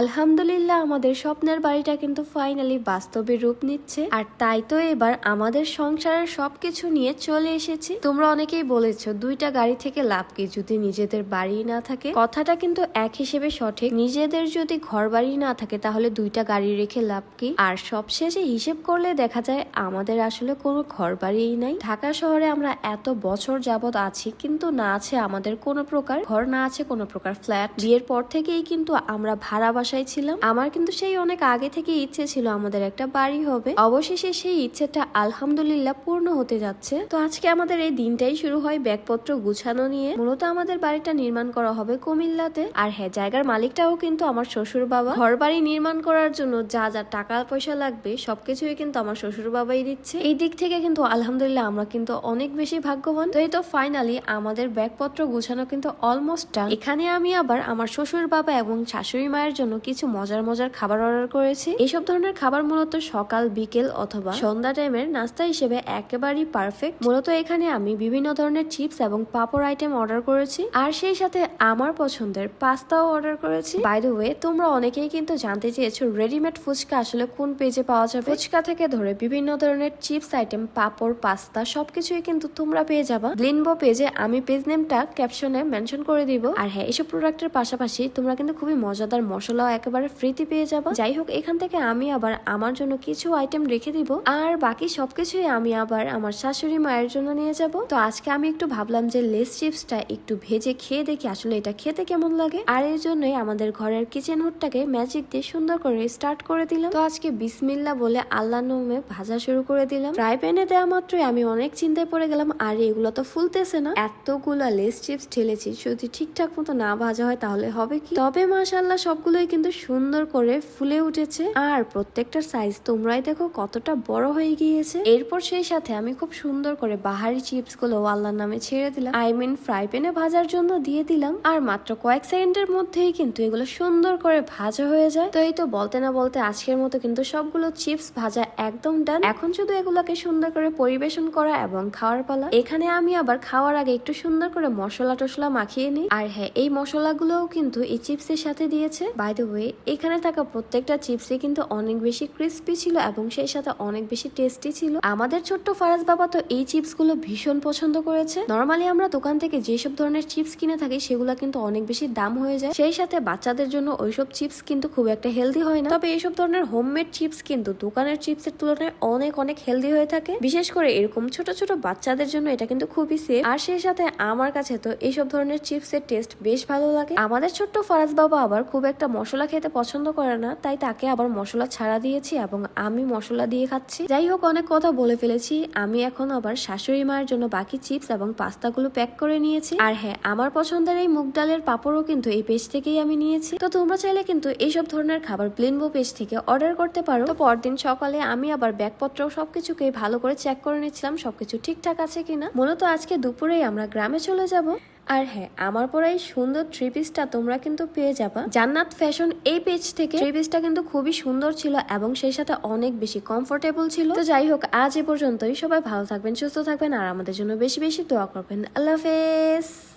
আলহামদুলিল্লাহ, আমাদের স্বপ্নের বাড়িটা কিন্তু ফাইনালি বাস্তবে রূপ নিচ্ছে। আর তাই তো এবার আমাদের সংসারের সবকিছু নিয়ে চলে এসেছি। তোমরা অনেকেই বলেছ, দুইটা গাড়ি থেকে লাভ কি যদি নিজেদের বাড়ি না থাকে? কথাটা কিন্তু এক হিসেবে সঠিক। নিজেদের যদি ঘর বাড়ি না থাকে, তাহলে দুইটা গাড়ি রেখে লাভ কি? আর সবশেষে হিসেব করলে দেখা যায়, আমাদের আসলে কোনো ঘর বাড়িই নাই। ঢাকা শহরে আমরা এত বছর যাবত আছি, কিন্তু না আছে আমাদের কোনো প্রকার। ঘর না আছে কোনো প্রকার ফ্ল্যাট। বিয়ের পর থেকেই কিন্তু আমরা ভাড়া বাসায় ছিলাম। আমার কিন্তু সেই অনেক আগে থেকে ইচ্ছে ছিল আমাদের একটা বাড়ি হবে। অবশেষে সেই ইচ্ছেটা আলহামদুলিল্লাহ পূর্ণ হতে যাচ্ছে। তো আজকে আমাদের এই দিনটাই শুরু হয় ব্যাগপত্র গুছানো নিয়ে। মূলত আমাদের বাড়িটা নির্মাণ করা হবে কুমিল্লাতে। আর হ্যাঁ জায়গার মালিকটাও কিন্তু আমার শ্বশুর বাবা ঘর বাড়ি নির্মাণ করার জন্য যা যা টাকা পয়সা লাগবে সবকিছুই কিন্তু আমার শ্বশুর বাবাই দিচ্ছে। এই দিক থেকে কিন্তু আলহামদুলিল্লাহ আমরা কিন্তু অনেক বেশি ভাগ্যবান। তো এই তো ফাইনালি আমাদের ব্যাগপত্র গুছানো কিন্তু অলমোস্ট ডান এখানে আমি আবার আমার শ্বশুর বাবা এবং শাশুড়ি মায়ের জন্য কিছু মজার মজার খাবার অর্ডার করেছি। এইসব ধরনের খাবার মূলত সকাল, বিকেল অথবা সন্ধ্যা টাইমের নাস্তা হিসেবে একেবারেই পারফেক্ট মূলত এখানে আমি বিভিন্ন ধরনের চিপস এবং পাপড় আইটেম অর্ডার করেছি। আর সেই সাথে আমার পছন্দের পাস্তাও অর্ডার করেছি। বাই দ্য ওয়ে তোমরা অনেকেই কিন্তু জানতে চেয়েছো রেডিমেড ফুচকা আসলে কোন পেজে পাওয়া যাবে? ফুচকা থেকে ধরে বিভিন্ন ধরনের চিপস আইটেম পাপড়, পাস্তা সবকিছুই কিন্তু তোমরা পেয়ে যাবা। গ্লিনবো পেজে আমি পেজ নেমটা ক্যাপশনে মেনশন করে দিব। আর হ্যাঁ এসব প্রোডাক্টের পাশাপাশি তোমরা কিন্তু খুবই মজাদার মশলাও একেবারে ফ্রিতে পেয়ে যাব। যাই হোক এখান থেকে আমি আবার আমার জন্য কিছু আইটেম রেখে দিব। আর বাকি সবকিছুই আমি আবার আমার শাশুড়ি মায়ের জন্য নিয়ে যাব। তো আজকে আমি একটু ভাবলাম যে লেস চিপসটা একটু ভেজে খেয়ে দেখি আসলে এটা খেতে কেমন লাগে। আর এর জন্যই আমাদের ঘরের কিচেন হুডটাকে ম্যাজিক দিয়ে সুন্দর করে স্টার্ট করে দিলাম। তো আজকে বিসমিল্লা বলে আল্লাহ নামে ভাজা শুরু করে দিলাম। ফ্রাই প্যানে দেওয়া মাত্রই আমি অনেক চিন্তায় পড়ে গেলাম। আর এগুলো তো ফুলতেছে না। এতগুলা লেস চিপস ঠেলেছি যদি ঠিকঠাক মতো না ভাজা হয় তাহলে হবে কি? তবে মাশাল্লাহ সবগুলোই কিন্তু সুন্দর করে ফুলে উঠেছে। আর প্রত্যেকটার সাইজ তোমরাই দেখো কতটা বড় হয়ে গিয়েছে। এরপর সেই সাথে আমি খুব সুন্দর করে বাহারি চিপসগুলো আল্লাহর নামে ছেড়ে দিলাম। আই মিন ফ্রাই প্যানে ভাজার জন্য দিয়ে দিলাম। আর মাত্র কয়েক সেকেন্ডের মধ্যেই কিন্তু এগুলো সুন্দর করে ভাজা হয়ে যায়। তো এই তো বলতে না বলতে আজকের মতো কিন্তু সবগুলো চিপস ভাজা একদম ডান এখন শুধু এগুলোকে সুন্দর করে পরিবেশন করা এবং খাওয়ার পালা। এখানে আমি আবার খাওয়ার আগে একটু সুন্দর করে মশলা টসলা মাখিয়ে নিই। আর হ্যাঁ এই মশলাগুলোও কিন্তু এই চিপসের সাথে দিয়েছে। বাই দ্য ওয়ে এখানে থাকা প্রত্যেকটা চিপসই কিন্তু অনেক বেশি ক্রিস্পি ছিল এবং সেই সাথে অনেক বেশি টেস্টি ছিল। আমাদের ছোট্ট ফারাজ বাবা তো এই চিপসগুলো ভীষণ পছন্দ করেছে। নর্মালি আমরা দোকান থেকে যেসব ধরনের চিপস কিনে থাকি, সেগুলো কিন্তু অনেক বেশি দাম হয়ে যায়। সেই সাথে বাচ্চাদের জন্য ওইসব চিপস কিন্তু খুব একটা হেলদি হয় না। তবে এইসব ধরনের হোমমেড চিপস কিন্তু দোকানের চিপসের তুলনায় অনেক অনেক হেলদি হয়ে থাকে। বিশেষ করে এরকম ছোট ছোট বাচ্চাদের জন্য এটা কিন্তু খুবই সেফ আর সেই সাথে আমার কাছে তো এইসব ধরনের চিপসের টেস্ট বেশ ভালো লাগে। আমাদের ছোট্ট ফরাজ বাবা আবার খুব একটা মশলা খেতে পছন্দ করে না, তাই তাকে আবার মশলা ছাড়া দিয়েছি এবং আমি মশলা দিয়ে খাচ্ছি। যাই হোক, অনেক কথা বলে ফেলেছি। আমি এখন আবার শাশুড়ি মায়ের জন্য বাকি চিপস এবং পাস্তাগুলো প্যাক করে নিয়েছি। আর হ্যাঁ আমার পছন্দের এই মুগ ডালের পাপড়ও কিন্তু এই পেজ থেকেই আমি নিয়েছি। তো তোমরা চাইলে কিন্তু এইসব ধরনের খাবার প্লেনবো পেজ থেকে অর্ডার করতে পারো। তো পরদিন সকালে আমি আবার ব্যাগপত্র সবকিছুকে ভালো করে চেক করে নিচ্ছিলাম, সবকিছু ঠিকঠাক আছে কিনা। মূলত আজকে দুপুরেই আমরা গ্রামে চলে যাব। আর হ্যাঁ আমার পরে এই সুন্দর থ্রি পিসটা তোমরা কিন্তু পেয়ে যাবা। জান্নাত ফ্যাশন এই পেজ থেকে থ্রি পিসটা কিন্তু খুবই সুন্দর ছিল এবং সেই সাথে অনেক বেশি কমফোর্টেবল ছিল। তো যাই হোক, আজ এ পর্যন্তই। সবাই ভালো থাকবেন, সুস্থ থাকবেন, আর আমাদের জন্য বেশি বেশি দোয়া করবেন। আল্লাহ হাফেজ।